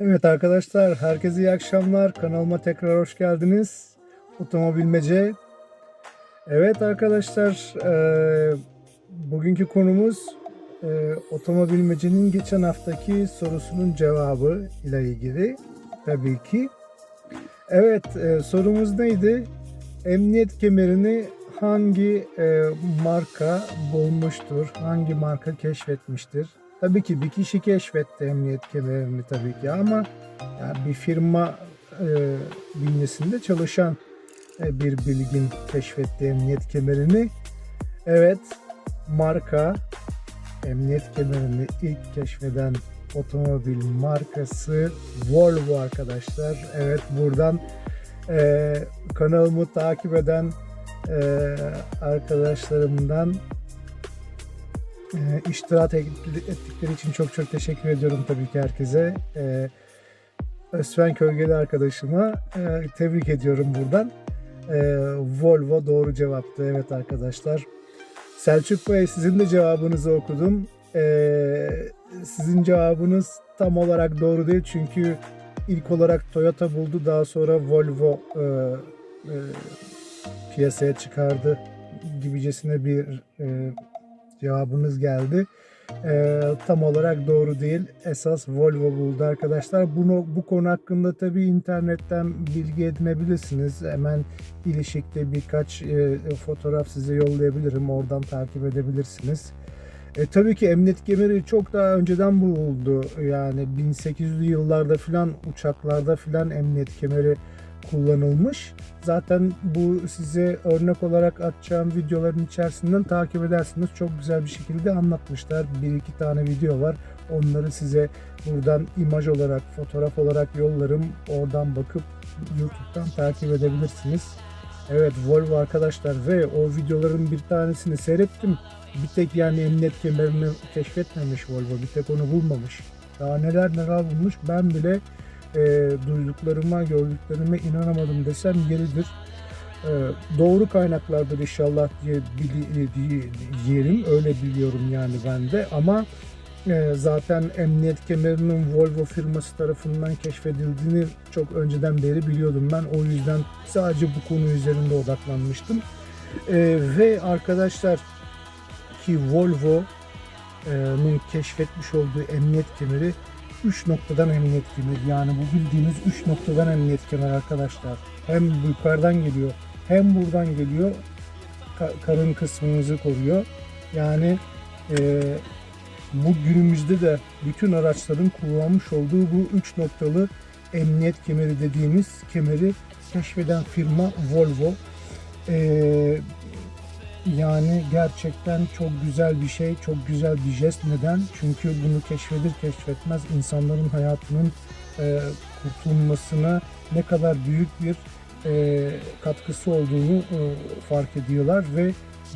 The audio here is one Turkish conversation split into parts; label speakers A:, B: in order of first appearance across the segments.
A: Evet arkadaşlar, herkese iyi akşamlar. Kanalıma tekrar hoş geldiniz. Otomobilmece. Evet arkadaşlar, e, bugünkü konumuz e, otomobilmecenin geçen haftaki sorusunun cevabı ile ilgili. Tabii ki. Evet, e, sorumuz neydi? Emniyet kemerini hangi e, marka bulmuştur? Hangi marka keşfetmiştir? Tabii ki bir kişi keşfetti emniyet kemerini tabii ki ama yani bir firma e, bünyesinde çalışan e, bir bilgin keşfetti emniyet kemerini. Evet, marka emniyet kemerini ilk keşfeden otomobil markası Volvo arkadaşlar. Evet buradan e, kanalımı takip eden e, arkadaşlarımdan e, iştirak ettikleri için çok çok teşekkür ediyorum tabii ki herkese. E, Özfen Kölgeli arkadaşıma e, tebrik ediyorum buradan. E, Volvo doğru cevaptı evet arkadaşlar. Selçuk Bey sizin de cevabınızı okudum. Sizin cevabınız tam olarak doğru değil çünkü ilk olarak Toyota buldu daha sonra Volvo e, e, piyasaya çıkardı gibicesine bir e, cevabınız geldi. E, tam olarak doğru değil. Esas Volvo buldu arkadaşlar. Bunu bu konu hakkında tabii internetten bilgi edinebilirsiniz. Hemen ilişikte birkaç e, fotoğraf size yollayabilirim. Oradan takip edebilirsiniz. E, tabii ki emniyet kemeri çok daha önceden bulundu. Yani 1800'lü yıllarda filan uçaklarda filan emniyet kemeri kullanılmış. Zaten bu size örnek olarak atacağım videoların içerisinden takip edersiniz. Çok güzel bir şekilde anlatmışlar. Bir iki tane video var. Onları size buradan imaj olarak, fotoğraf olarak yollarım. Oradan bakıp YouTube'dan takip edebilirsiniz. Evet Volvo arkadaşlar ve o videoların bir tanesini seyrettim. Bir tek yani emniyet kemerini keşfetmemiş Volvo. Bir tek onu bulmamış. Daha neler neler bulmuş ben bile e, duyduklarıma, gördüklerime inanamadım desem yeridir. E, doğru kaynaklardır inşallah diye bili, diye, diyelim. Öyle biliyorum yani ben de ama e, zaten emniyet kemerinin Volvo firması tarafından keşfedildiğini çok önceden beri biliyordum ben. O yüzden sadece bu konu üzerinde odaklanmıştım. E, ve arkadaşlar ki Volvo'nun keşfetmiş olduğu emniyet kemeri 3 noktadan emniyet kemeri. Yani bu bildiğiniz 3 noktadan emniyet kemeri arkadaşlar. Hem yukarıdan geliyor hem buradan geliyor. Ka- karın kısmınızı koruyor. Yani e, bu günümüzde de bütün araçların kullanmış olduğu bu 3 noktalı emniyet kemeri dediğimiz kemeri keşfeden firma Volvo. E, yani gerçekten çok güzel bir şey, çok güzel bir jest. Neden? Çünkü bunu keşfedir keşfetmez insanların hayatının e, kurtulmasına ne kadar büyük bir e, katkısı olduğunu e, fark ediyorlar ve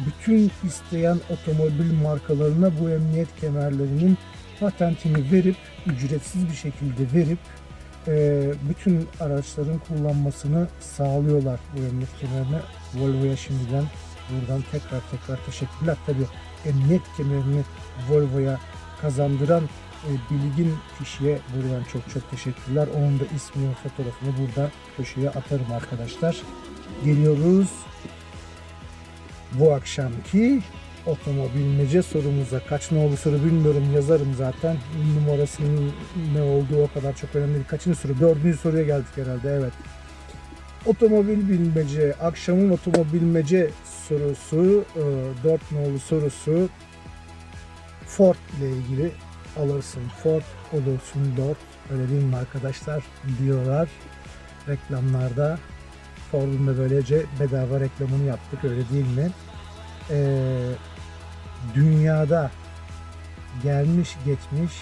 A: bütün isteyen otomobil markalarına bu emniyet kemerlerinin patentini verip ücretsiz bir şekilde verip e, bütün araçların kullanmasını sağlıyorlar bu emniyet kemerine. Volvo'ya şimdiden Buradan tekrar tekrar teşekkürler. Tabii emniyet kemerini Volvo'ya kazandıran e, bilgin kişiye buradan çok çok teşekkürler. Onun da ismini fotoğrafını burada köşeye atarım arkadaşlar. Geliyoruz bu akşamki otomobilmece sorumuza. Kaç nolu soru bilmiyorum yazarım zaten. Numarasının ne olduğu o kadar çok önemli değil. Kaçıncı soru? Dördüncü soruya geldik herhalde evet. Otomobil bilmece, akşamın otomobilmece sorusu, 4 e, nolu sorusu. Ford ile ilgili alırsın. Ford olursun 4 öyle değil mi arkadaşlar? Diyorlar reklamlarda. Ford'un da böylece bedava reklamını yaptık öyle değil mi? Ee, dünyada gelmiş geçmiş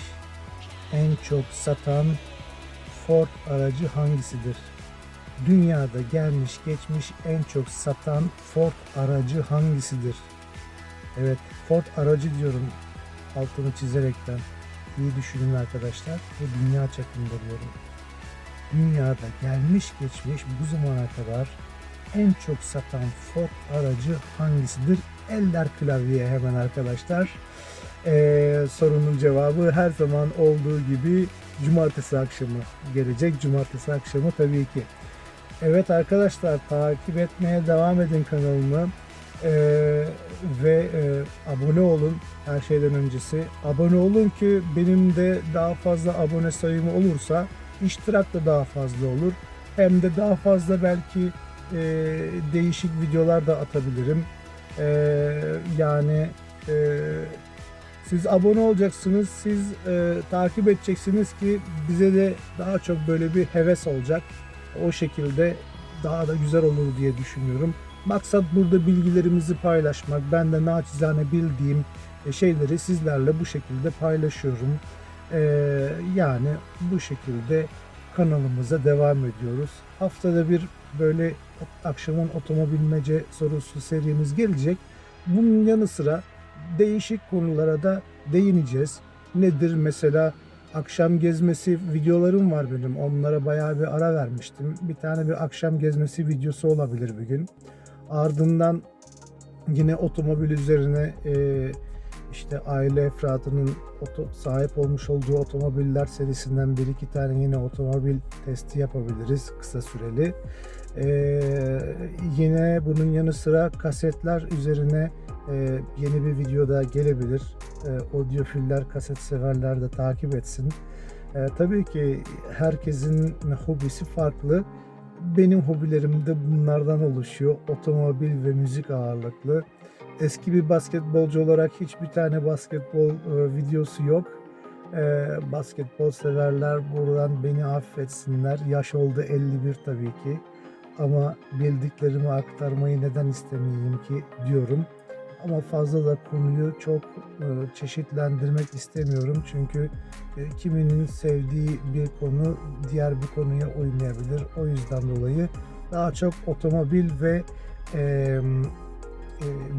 A: en çok satan Ford aracı hangisidir? Dünyada gelmiş geçmiş en çok satan Ford aracı hangisidir? Evet Ford aracı diyorum altını çizerekten. İyi düşünün arkadaşlar. Ve dünya çapında diyorum. Dünyada gelmiş geçmiş bu zamana kadar en çok satan Ford aracı hangisidir? Eller klavyeye hemen arkadaşlar. Ee, sorunun cevabı her zaman olduğu gibi cumartesi akşamı gelecek. Cumartesi akşamı tabii ki. Evet arkadaşlar takip etmeye devam edin kanalımı. Ee, ve e, abone olun her şeyden öncesi. Abone olun ki benim de daha fazla abone sayımı olursa iştirak da daha fazla olur. Hem de daha fazla belki e, değişik videolar da atabilirim. Ee, yani e, siz abone olacaksınız, siz e, takip edeceksiniz ki bize de daha çok böyle bir heves olacak. O şekilde daha da güzel olur diye düşünüyorum. Maksat burada bilgilerimizi paylaşmak. Ben de naçizane bildiğim e, şeyleri sizlerle bu şekilde paylaşıyorum. Ee, yani bu şekilde kanalımıza devam ediyoruz. Haftada bir böyle akşamın otomobilmece sorusu serimiz gelecek. Bunun yanı sıra değişik konulara da değineceğiz. Nedir mesela akşam gezmesi videolarım var benim. Onlara bayağı bir ara vermiştim. Bir tane bir akşam gezmesi videosu olabilir bir gün. Ardından yine otomobil üzerine e, işte aile efradının oto, sahip olmuş olduğu otomobiller serisinden bir iki tane yine otomobil testi yapabiliriz kısa süreli. Ee, yine bunun yanı sıra kasetler üzerine e, yeni bir video da gelebilir. E, audiofiller, kaset severler de takip etsin. E, tabii ki herkesin hobisi farklı. Benim hobilerim de bunlardan oluşuyor. Otomobil ve müzik ağırlıklı. Eski bir basketbolcu olarak hiçbir tane basketbol e, videosu yok. E, basketbol severler buradan beni affetsinler. Yaş oldu 51 tabii ki. Ama bildiklerimi aktarmayı neden istemeyeyim ki diyorum. Ama fazla da konuyu çok e, çeşitlendirmek istemiyorum. Çünkü e, kiminin sevdiği bir konu diğer bir konuya uymayabilir. O yüzden dolayı daha çok otomobil ve e, e,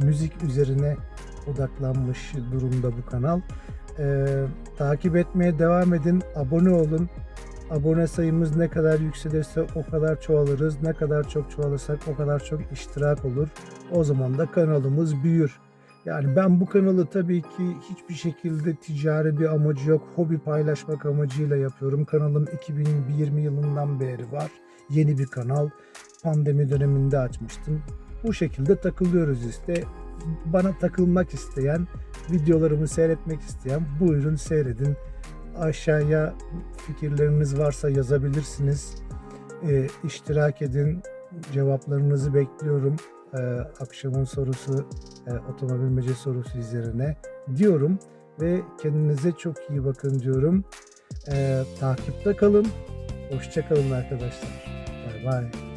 A: müzik üzerine odaklanmış durumda bu kanal. E, takip etmeye devam edin, abone olun. Abone sayımız ne kadar yükselirse o kadar çoğalırız. Ne kadar çok çoğalırsak o kadar çok iştirak olur. O zaman da kanalımız büyür. Yani ben bu kanalı tabii ki hiçbir şekilde ticari bir amacı yok. Hobi paylaşmak amacıyla yapıyorum. Kanalım 2020 yılından beri var. Yeni bir kanal. Pandemi döneminde açmıştım. Bu şekilde takılıyoruz işte. Bana takılmak isteyen, videolarımı seyretmek isteyen buyurun seyredin. Aşağıya fikirleriniz varsa yazabilirsiniz. E, iştirak edin. Cevaplarınızı bekliyorum. E, akşamın sorusu, e, otomobilmece sorusu üzerine diyorum. Ve kendinize çok iyi bakın diyorum. E, takipte kalın. Hoşça kalın arkadaşlar. Bay bay.